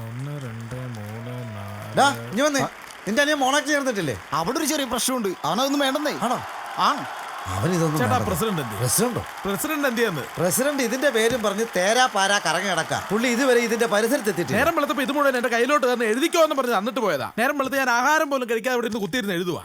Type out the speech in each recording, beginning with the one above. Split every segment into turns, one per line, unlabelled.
ഒന്ന് രണ്ട് മൂന്ന് നാല്.
ഇനി വന്നേ. നിന്റെ അനിയൻ മോണാക്ക് ചേർന്നിട്ടില്ലേ?
അവിടെ ഒരു ചെറിയ പ്രശ്നമുണ്ട്. അവനൊന്നും വേണ്ടെന്നേ.
ആണോ?
ആ
അവൻ ഇതൊന്നും
ചേട്ടാ
വേണ്ടത്.
പ്രസിഡന്റ് എന്ത്
പ്രസിഡന്റോ?
പ്രസിഡന്റ് എന്ത് ചെയ്യുന്നത്
പ്രസിഡന്റ് ഇതിന്റെ പേരും പറഞ്ഞ് തേരാ പാരാ കറങ്ങി കിടക്കാം പുള്ളി ഇതുവരെ ഇതിന്റെ പരിസരത്ത് എത്തിയിട്ടില്ല.
നേരം വെളുത്തപ്പോ ഇത് മുഴുവൻ എന്റെ കയ്യിലോട്ട് തന്നെ എഴുതിക്കോ എന്ന് പറഞ്ഞ് തന്നിട്ട് പോയതാ. നേരം വെളുത്ത് ഞാൻ ആഹാരം പോലും കഴിക്കാതെ ഇവിടെ നിന്ന് കുത്തിയിരുന്ന് എഴുതുവാ.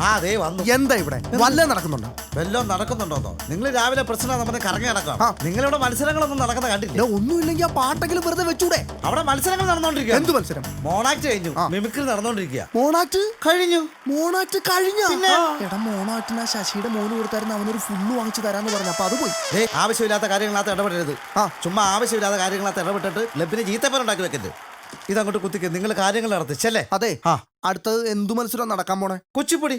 ആ അതേ വന്നു.
എന്താ ഇവിടെ? വല്ലതും നടക്കുന്നുണ്ടോ?
വല്ലതും നടക്കുന്നുണ്ടോന്നോ നിങ്ങൾ രാവിലെ പ്രശ്നം നമ്മുടെ കറങ്ങി നടക്കാം. നിങ്ങളിവിടെ മത്സരങ്ങളൊന്നും നടക്കുന്ന കണ്ടില്ല?
ഒന്നുമില്ലെങ്കിൽ ആ പാട്ടെങ്കിലും വെറുതെ വെച്ചൂടെ?
അവിടെ മത്സരങ്ങൾ നടന്നുകൊണ്ടിരിക്കുക
എന്ത് മത്സരം?
മോണാക്ട് കഴിഞ്ഞു. മിമിക്രി നടന്നുകൊണ്ടിരിക്കുക
മോണാറ്റ്
കഴിഞ്ഞു.
മോണാറ്റ് കഴിഞ്ഞ? എടാ മോണാറ്റിന് ആ ശശിയുടെ മോന് കൊടുത്തായിരുന്നു അവനൊരു ഫുള്ള് വാങ്ങിച്ചു തരാന്ന് പറഞ്ഞു. അപ്പൊ അത് പോയി.
ആവശ്യമില്ലാത്ത കാര്യങ്ങളകത്ത് ഇടപെടരുത്. ആ. ചുമ്മാ ആവശ്യമില്ലാത്ത കാര്യങ്ങളകത്ത് ഇടപെട്ടിട്ട് ലബിന് ജീത്തപ്പനുണ്ടാക്കി വെക്കരുത്. ഇതങ്ങോട്ട് കുത്തിക്ക്. നിങ്ങൾ കാര്യങ്ങൾ നടത്തിച്ചല്ലേ
അതെ.
ആ.
അടുത്തത് എന്തു മത്സരം നടക്കാൻ പോണേ?
കുച്ചിപ്പൊടി.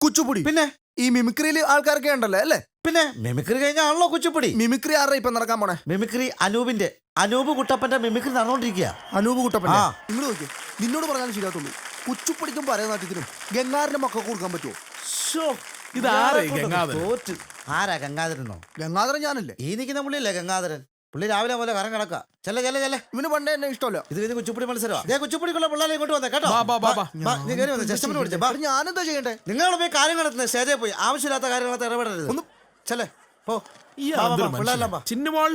കുച്ചുപുടി
പിന്നെ?
ഈ മിമിക്രിയിൽ ആൾക്കാരൊക്കെ ഉണ്ടല്ലോ അല്ലേ?
പിന്നെ? മിമിക്രി കഴിഞ്ഞാണല്ലോ കുച്ചിപ്പൊടി.
മിമിക്രി ആരുടെ ഇപ്പൊ നടക്കാൻ പോണേ?
മിമിക്രി അനൂപിന്റെ. അനൂപ് കുട്ടപ്പന്റെ മിമിക്രി നടന്നുകൊണ്ടിരിക്കുക
അനൂപ് കുട്ടപ്പൻ
ആ.
നിങ്ങൾ നോക്കി നിന്നോട് പറഞ്ഞാലും ശരിയാത്തുള്ളൂ കുച്ചുപ്പടിക്കും പരനാട്യത്തിനും ഗംഗാറിന്റെ മക്കൾക്ക് കൊടുക്കാൻ പറ്റുമോ
ഇത് ആരാ ഈ ഗംഗാധരൻ?
തോറ്റ്? ആരാ ഗംഗാധരനോ?
ഗംഗാധരൻ ഞാനല്ലേ?
ഈ നിൽക്കുന്ന പുള്ളിയല്ലേ ഗംഗാധരൻ? പുള്ളി രാവിലെ പോലെ കരം കിടക്കുക ചെല്ല ചെല്ല ചെല്ലെ.
ഇവന് പണ്ടേ എന്നെ ഇഷ്ടമല്ല.
ഇത് ഇത് കുച്ചുപ്പിടി മത്സരമാണ് അതേ കുച്ചുപ്പിടിക്കുള്ള പിള്ളേരെ ഇങ്ങോട്ട് വന്നേ കേട്ടോ.
ബാ, ബാ, ബാ, ബാ.
ബാ, നീ കയറി വന്നേ ചെസ്റ്റമിന് വിളിച്ചേ ബാ.
ഞാൻ ഞാനെന്താ ചെയ്യണ്ടേ?
നിങ്ങൾ പോയി കാര്യം നടത്തുന്നത് സ്റ്റേജിൽ പോയി. ആവശ്യമില്ലാത്ത കാര്യങ്ങളൊക്കെ ഇടപെടരുത്. ഒന്ന് ചെല്ലേ പോ?
ചിന്നുമോൾ.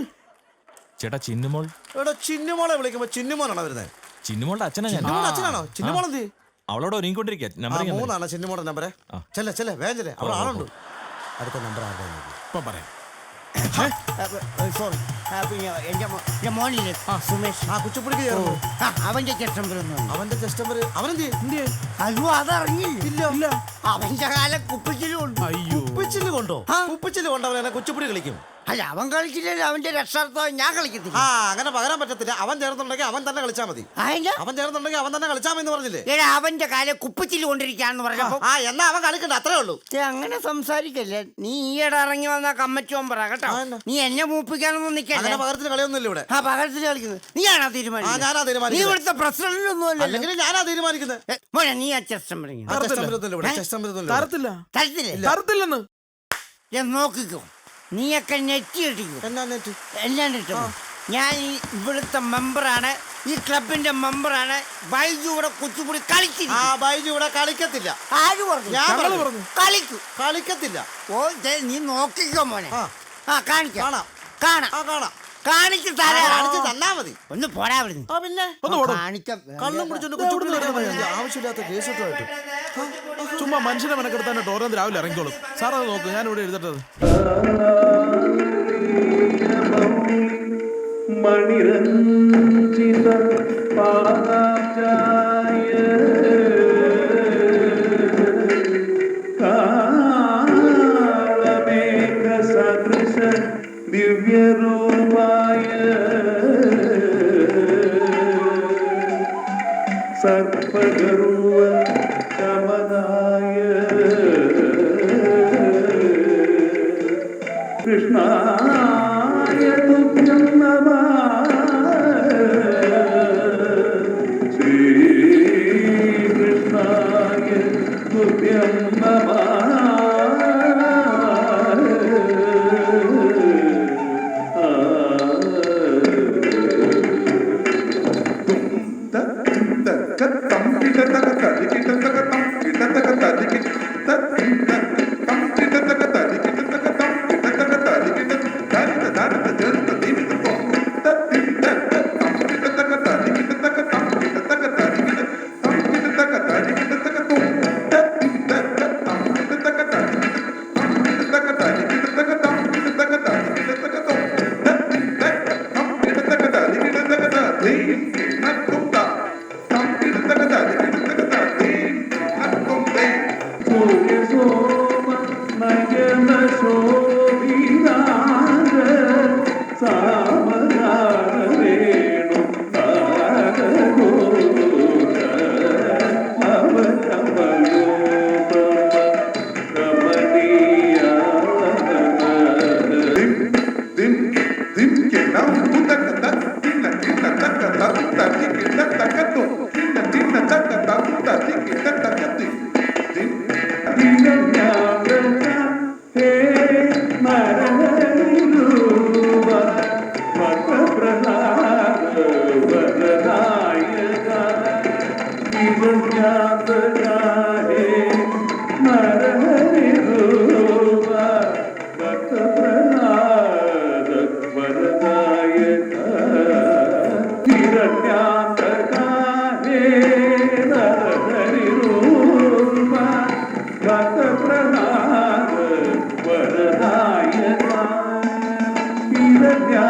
ചേട്ടാ ചിന്നുമോൾ.
എടാ ചിന്നുമോളെ വിളിക്കുമ്പോ ചിന്നുമോനാണോ വരുന്നത്
ചിന്നുമോളുടെ അച്ഛനാ ഞാൻ.
അച്ഛനാണോ? ചിന്നുമോൾ എന്ത്?
അവളോട് ഒരുങ്ങിക്കൊണ്ടിരിക്കുക നമ്പർ
മൂന്നാണ് ചിന്നുമോളുടെ നമ്പറേ ചെല്ലേ ചെല്ലേ വേഗം ചെല്ലേ. അവിടെ ആളുണ്ട്. അടുത്ത നമ്പർ ആരുടെ
ഇപ്പൊ പറയാം.
സോറി മോനില്ലേ? സുമേഷ്.
ആ കുച്ചിപ്പൊടിക്ക് ചേർന്നു.
ആ, അവന്റെ
കസ്റ്റമർ അവനെന്ത്? എന്ത്?
അയ്യോ അതറിഞ്ഞില്ല? അവന്റെ കാലം കുപ്പിച്ചിലും ഉണ്ട്
അയ്യോ.
ഉപ്പിച്ചിൽ കൊണ്ടോ. ഉപ്പിച്ചിൽ കൊണ്ടവനെ കുച്ചിപ്പൊടി കളിക്കും.
അല്ല അവൻ കളിച്ചില്ലല്ലോ അവന്റെ രക്ഷാർത്ഥം ഞാൻ കളിക്കത്തില്ല.
ആ അങ്ങനെ പകരാൻ പറ്റത്തില്ല. അവൻ ചേർന്നുണ്ടെങ്കിൽ അവൻ തന്നെ കളിച്ചാൽ മതി.
അതിന്റെ
അവൻ ചേർന്നുണ്ടെങ്കിൽ അവൻ തന്നെ കളിച്ചാൽ മതി പറഞ്ഞില്ലേ?
എടാ അവന്റെ കാലം കുപ്പിച്ചിൽ കൊണ്ടിരിക്കാന്ന് പറഞ്ഞപ്പോ
ആ എന്നാ അവൻ കളിക്കണ്ട അത്രേ ഉള്ളൂ.
അങ്ങനെ സംസാരിക്കല്ലേ? നീ ഈയിടെ ഇറങ്ങി വന്ന കമ്മച്ചോൻ പറ കേട്ടോ? നീ എന്നെ മൂപ്പിക്കാനൊന്നും നിക്കല്ലേ?
അങ്ങനെ പകരത്തിന് കളിയൊന്നുമില്ല ഇവിടെ.
ആ പകരത്തിൽ കളിക്കുന്നത്. നീയാണോ
ആ
തീരുമാനിക്കുന്നത്
ഞാനാ
നീ
തീരുമാനിക്കുന്നത്.
ഇവിടുത്തെ പ്രസിഡന്റ് ഒന്നുമല്ല
അല്ലെങ്കിൽ ഞാനാ തീരുമാനിക്കുന്നത്.
മോനെ നീ ആ ചെസ്റ്റം പറഞ്ഞു
തരത്തില്ലേ. തരത്തില്ലെന്ന്.
ഞാൻ നോക്കിക്കോ. നീയൊക്കെ നെറ്റി ഇട്ടിക്കും
എന്നാ നെറ്റ്
എല്ലാം ഇട്ടോ ഞാൻ ഈ ഇവിടുത്തെ മെമ്പറാണ്. ഈ ക്ലബിന്റെ മെമ്പറാണ്. ബൈജു ഇവിടെ കുച്ചുപുടി
ആ
കളിച്ചിരിക്കും
ബൈജു ഇവിടെ കളിക്കത്തില്ല.
ആര് പറഞ്ഞു?
ഞാൻ പറഞ്ഞു.
കളിക്കും.
കളിക്കത്തില്ല.
ഓ നീ നോക്കിക്കോ മോനെ.
ആ.
ആ കാണിക്കാം.
കാണാം.
കാണാം.
ആ കാണാം.
കാണിച്ചു
ആ, തന്നാ മതി.
ഒന്ന് പോരാ
ആ പിന്നെ?
ഒന്ന്
കാണിക്കാം.
കള്ളും കുടിച്ചോണ്ട് ആവശ്യമില്ലാത്ത കേസ്
ചുമ്മാ മനുഷ്യനെ മെനക്കെടുത്താൻ ഓരോന്ന് രാവിലെ ഇറങ്ങിക്കോളും. സാർ അത് നോക്ക് ഞാൻ ഇവിടെ എഴുതട്ടത്
മണിരഞ്ജിത പാദാചായ തുഭ്യം നമഃ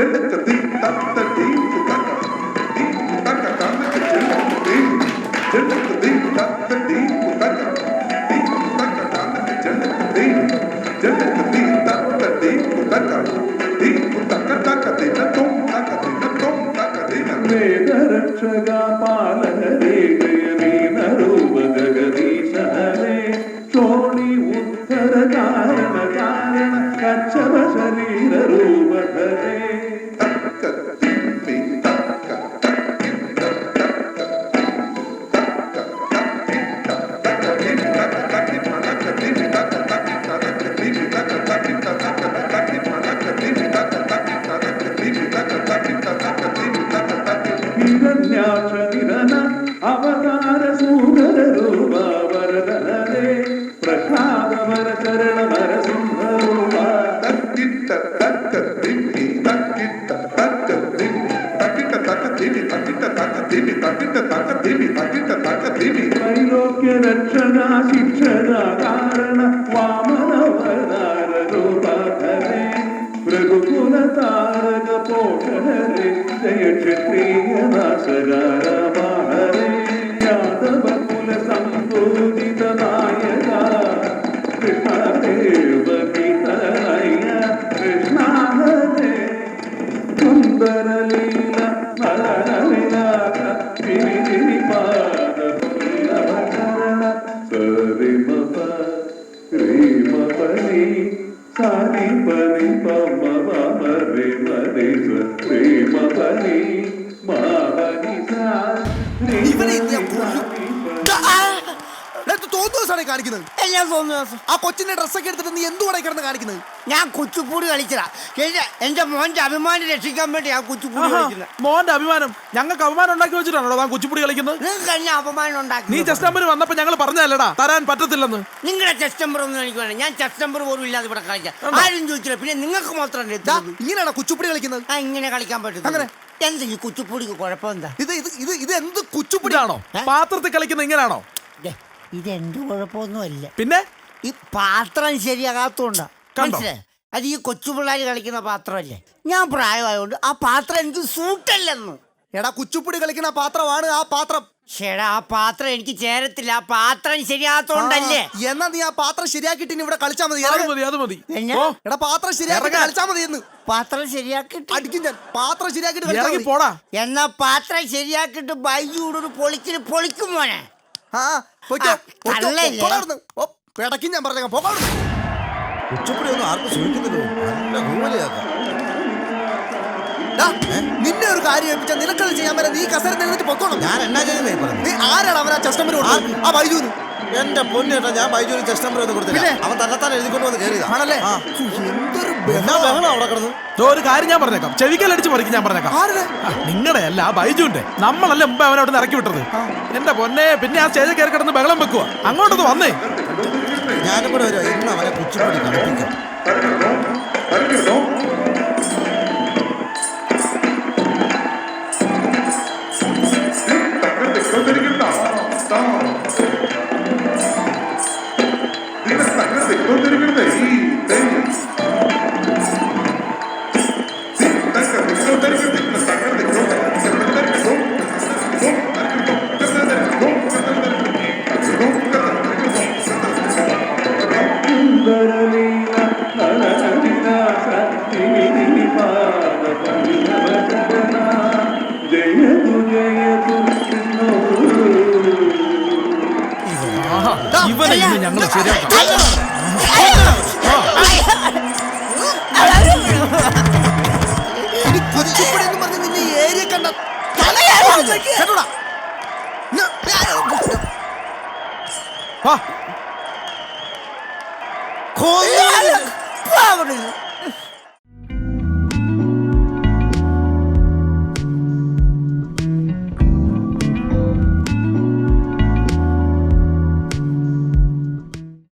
¿Sí me? താരക പോഷണരേ ജയ ക്ഷത്രിയ നാശകാരമഹരേ യാദവ കുല സംബോധിത നായക കൃഷ്ണദേവ ഗീതനയ കൃഷ്ണഹരേ സുന്ദരലീല നളനവിലാസ തിരിതിരി പാദപുല്ലവചരണ
കാണിക്കുന്നത്?
എല്ലാം തോന്നുന്നു
ആ കൊച്ചിന്റെ ഡ്രസ്സൊക്കെ എടുത്തിട്ട് നീ എന്തുകൂടെ കിടന്ന് കാണിക്കുന്നത്?
ഞാൻ കൊച്ചുപൂടി കളിച്ചതാ. എന്റെ എന്റെ മോന്റെ അഭിമാനം രക്ഷിക്കാൻ വേണ്ടി ഞാൻ
കൊച്ചുപൂടി
കളിക്കുന്നത്
മോന്റെ അഭിമാനം. ഞങ്ങൾക്ക് അഭിമാനം ഉണ്ടാക്കി വെച്ചിട്ടാണോ താൻ കുച്ചിപ്പുടി കളിക്കുന്നത്?
നിങ്ങൾക്ക് കഴിഞ്ഞ അപമാനം ഉണ്ടാക്കി നീ
ചെസ്റ്റ് നമ്പർ വന്നപ്പോ ഞങ്ങൾ പറഞ്ഞല്ലടാ തരാൻ പറ്റത്തില്ലെന്ന്.
നിങ്ങളുടെ ചെസ്റ്റ് നമ്പർ ഒന്നും എനിക്ക് വേണം ഞാൻ ചെസ്റ്റ് നമ്പർ പോലും ഇല്ലാതെ ഇവിടെ കളിക്കാം. ആരും ചോദിച്ചില്ല. പിന്നെ നിങ്ങൾക്ക് മാത്രം?
ഇങ്ങനെയാണോ കുച്ചുപ്പിടി കളിക്കുന്നത്?
ആ ഇങ്ങനെ കളിക്കാൻ പറ്റും
അങ്ങനെ?
എന്താ ഈ കുച്ചുപ്പൂടിക്ക് കുഴപ്പം എന്താ
ഇത് ഇത് ഇത് എന്ത്
പാത്രത്തിൽ കളിക്കുന്ന
ഇങ്ങനെയാണോ? ഇത് എന്റെ കുഴപ്പമൊന്നുമല്ല.
പിന്നെ?
ഈ പാത്രം ശരിയാകാത്തോണ്ടാ
കണ്ടോ?
മനസ്സിലായോ? അത് ഈ കൊച്ചു പിള്ളേർ കളിക്കുന്ന പാത്രമല്ലേ? ഞാൻ പ്രായമായതുകൊണ്ട് ആ പാത്രം എനിക്ക് സൂട്ടല്ലെന്ന്.
എടാ കുച്ചുപ്പിടി കളിക്കുന്ന പാത്രമാണ് ആ പാത്രം.
ചേടാ ആ പാത്രം എനിക്ക് ചേരത്തില്ല. ആ പാത്രം ശരിയാകാത്തോണ്ടല്ലേ
ആ, എന്നാ നീ ആ പാത്രം ശരിയാക്കിട്ട് ഇനി ഇവിടെ കളിച്ചാ മതി.
അത്
ഇറങ്ങ്.
മതി അത് മതി? ഓ
എടാ പാത്രം
ശരിയാക്കി.
കളിച്ചാ മതി എന്ന്
പാത്രം ശരിയാക്കിട്ട്
അടിക്കും ഞാൻ. പാത്രം ശരിയാക്കിട്ട് കളിച്ചാ
ഇറങ്ങി
മതി.
പോടാ.
എന്നാ പാത്രം ശരിയാക്കിട്ട് ബൈജൂടൊരു പൊളിച്ചിന് പൊളിക്കും മോനെ.
ആ പൊയ്ക്കോ. ഞാൻ പറഞ്ഞ പോകാം
ഉച്ചപ്പടി ഒന്നും ആർക്കും ചോദിക്കുന്നില്ല നല്ല
നിന്നെ ഒരു കാര്യം ഏൽപ്പിച്ചാൽ നിനക്കത് ചെയ്യാൻ വരെ നീ കസര നിന്നിട്ട് പൊക്കോണം.
ഞാൻ എന്നാ ചെയ്യുന്നേ പറഞ്ഞു
നീ ആരാണ് അവൻ ആ ചെസ്റ്റമ്പർ കൊടുത്തത്? ആ ബൈജുന്ന്
എന്റെ പൊന്നേട്ടാ ഞാൻ ബൈജൂരി ചസ്റ്റമ്പർ ഒന്ന് കൊടുത്തില്ല.
പിന്നെ?
അവൻ തന്നെത്താൻ എഴുതിക്കൊണ്ട് വന്ന് കയറിയതാ
ആണല്ലേ?
ആ.
ഒരു കാര്യം ഞാൻ പറഞ്ഞേക്കാം. ചെവിക്കലടിച്ച് പറിക്കും ഞാൻ പറഞ്ഞേക്കാം. നിങ്ങളുടെ അല്ല ആ ബൈജുന്റെ നമ്മളല്ലേ മുമ്പ് അവനെ അവിടെ ഇറക്കി വിട്ടത്. എന്റെ പൊന്നെ പിന്നെ ആ സ്റ്റേജിൽ കയറി കിടന്ന് ബഹളം വെക്കുക അങ്ങോട്ടൊന്ന് വന്നേ.
ഞാനും കൂടെ ഇന്ന് അവനെ കുച്ചിപ്പൊടി കളിപ്പിക്കാം.
ഇവനെ ഇന്ന് ഞങ്ങൾ ശരിയാക്കാം.
ഇനി